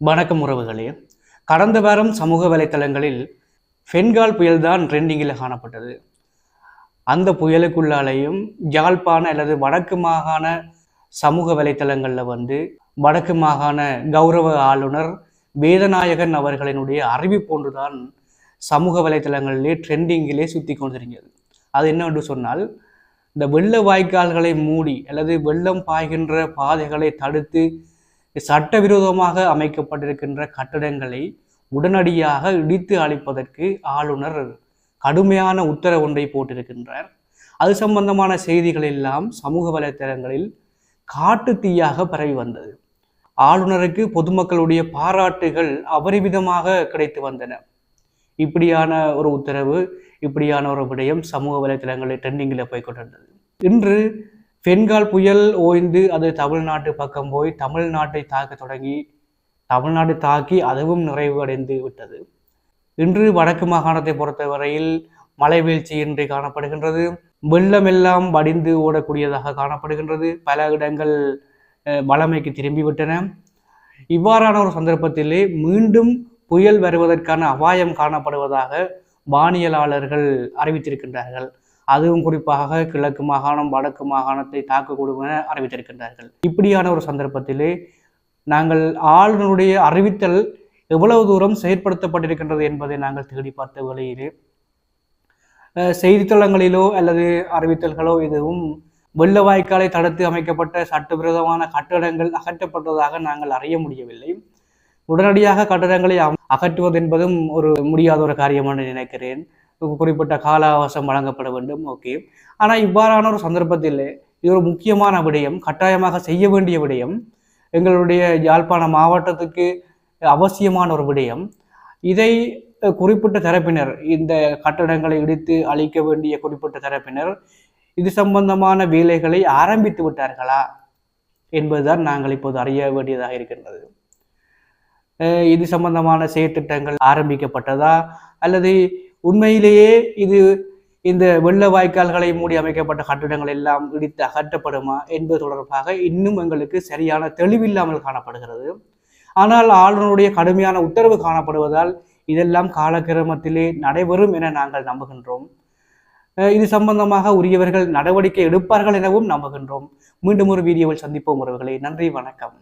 வணக்கம் உறவுகளே. கடந்த வாரம் சமூக வலைத்தளங்களில் ஃபென்கால் புயல்தான் ட்ரெண்டிங்கில் காணப்பட்டது. அந்த புயலுக்குள்ளாலேயும் யாழ்ப்பாண அல்லது வடக்கு மாகாண சமூக வலைத்தளங்களில் வந்து வடக்கு மாகாண கௌரவ ஆளுநர் வேதநாயகன் அவர்களினுடைய அறிவிப்பு ஒன்றுதான் சமூக வலைத்தளங்களிலே ட்ரெண்டிங்கிலே சுற்றி கொண்டிருந்தது அது என்னவென்று சொன்னால் இந்த வெள்ள வாய்க்கால்களை மூடி அல்லது வெள்ளம் பாய்கின்ற பாதைகளை தடுத்து சட்டவிரோதமாக அமைக்கப்பட்டிருக்கின்ற கட்டடங்களை உடனடியாக இடித்து அளிப்பதற்கு ஆளுநர் கடுமையான உத்தரவு ஒன்றை போட்டிருக்கின்றார். அது சம்பந்தமான செய்திகள் எல்லாம் சமூக வலைத்தளங்களில் காட்டு தீயாக பரவி வந்தது. ஆளுநருக்கு பொதுமக்களுடைய பாராட்டுகள் அபரிமிதமாக கிடைத்து வந்தன. இப்படியான ஒரு உத்தரவு இப்படியான ஒரு விடயம் சமூக வலைத்தளங்களில் ட்ரெண்டிங்கில் போய் கொண்டிருந்தது. இன்று பெண்கால் புயல் ஓய்ந்து அது தமிழ்நாட்டு பக்கம் போய் தமிழ்நாட்டை தாக்க தொடங்கி தமிழ்நாடு தாக்கி அதுவும் நிறைவு அடைந்து விட்டது. இன்று வடக்கு மாகாணத்தை பொறுத்தவரையில் மழை வீழ்ச்சி இன்றி காணப்படுகின்றது. வெள்ளமெல்லாம் வடிந்து ஓடக்கூடியதாக காணப்படுகின்றது. பல இடங்கள் வளமைக்கு திரும்பிவிட்டன இவ்வாறான ஒரு சந்தர்ப்பத்திலே மீண்டும் புயல் வருவதற்கான அபாயம் காணப்படுவதாக வானியலாளர்கள் அறிவித்திருக்கின்றார்கள். அதுவும் குறிப்பாக கிழக்கு மாகாணம் வடக்கு மாகாணத்தை தாக்கக்கூடும் என அறிவித்திருக்கின்றார்கள். இப்படியான ஒரு சந்தர்ப்பத்திலே நாங்கள் ஆளுநருடைய அறிவித்தல் எவ்வளவு தூரம் செயற்படுத்தப்பட்டிருக்கின்றது என்பதை நாங்கள் தேடி பார்த்த வேளையிலே அஹ், செய்தித்தளங்களிலோ அல்லது அறிவித்தல்களோ எதுவும் வெள்ள வாய்க்காலை தடுத்து அமைக்கப்பட்ட சட்டவிரோதமான கட்டடங்கள் அகற்றப்பட்டதாக நாங்கள் அறிய முடியவில்லை. உடனடியாக கட்டடங்களை அகற்றுவது என்பதும் ஒரு முடியாத ஒரு காரியமாக நினைக்கிறேன். குறிப்பிட்ட கால அவகாசம் வழங்கப்பட வேண்டும் ஓகே. ஆனால் இவ்வாறான ஒரு சந்தர்ப்பத்தில் இது ஒரு முக்கியமான விடயம் கட்டாயமாக செய்ய வேண்டிய விடயம் எங்களுடைய யாழ்ப்பாண மாவட்டத்துக்கு அவசியமான ஒரு விடயம். இதை குறிப்பிட்ட தரப்பினர் இந்த கட்டடங்களை இடித்து அழிக்க வேண்டிய குறிப்பிட்ட தரப்பினர் இது சம்பந்தமான வேலைகளை ஆரம்பித்து விட்டார்களா என்பதுதான் நாங்கள் இப்போது அறிய வேண்டியதாக இருக்கின்றது. இது சம்பந்தமான செயற்திட்டங்கள் ஆரம்பிக்கப்பட்டதா அல்லது உண்மையிலேயே இது இந்த வெள்ள வாய்க்கால்களை மூடி அமைக்கப்பட்ட கட்டிடங்கள் எல்லாம் இடித்து அகற்றப்படுமா என்பது தொடர்பாக இன்னும் எங்களுக்கு சரியான தெளிவில்லாமல் காணப்படுகிறது. ஆனால் ஆளுநருடைய கடுமையான உத்தரவு காணப்படுவதால் இதெல்லாம் காலக்கிரமத்திலே நடைபெறும் என நாங்கள் நம்புகின்றோம். இது சம்பந்தமாக உரியவர்கள் நடவடிக்கை எடுப்பார்கள் எனவும் நம்புகின்றோம். மீண்டும் ஒரு வீடியோவில் சந்திப்போம் உறவுகளை. நன்றி வணக்கம்.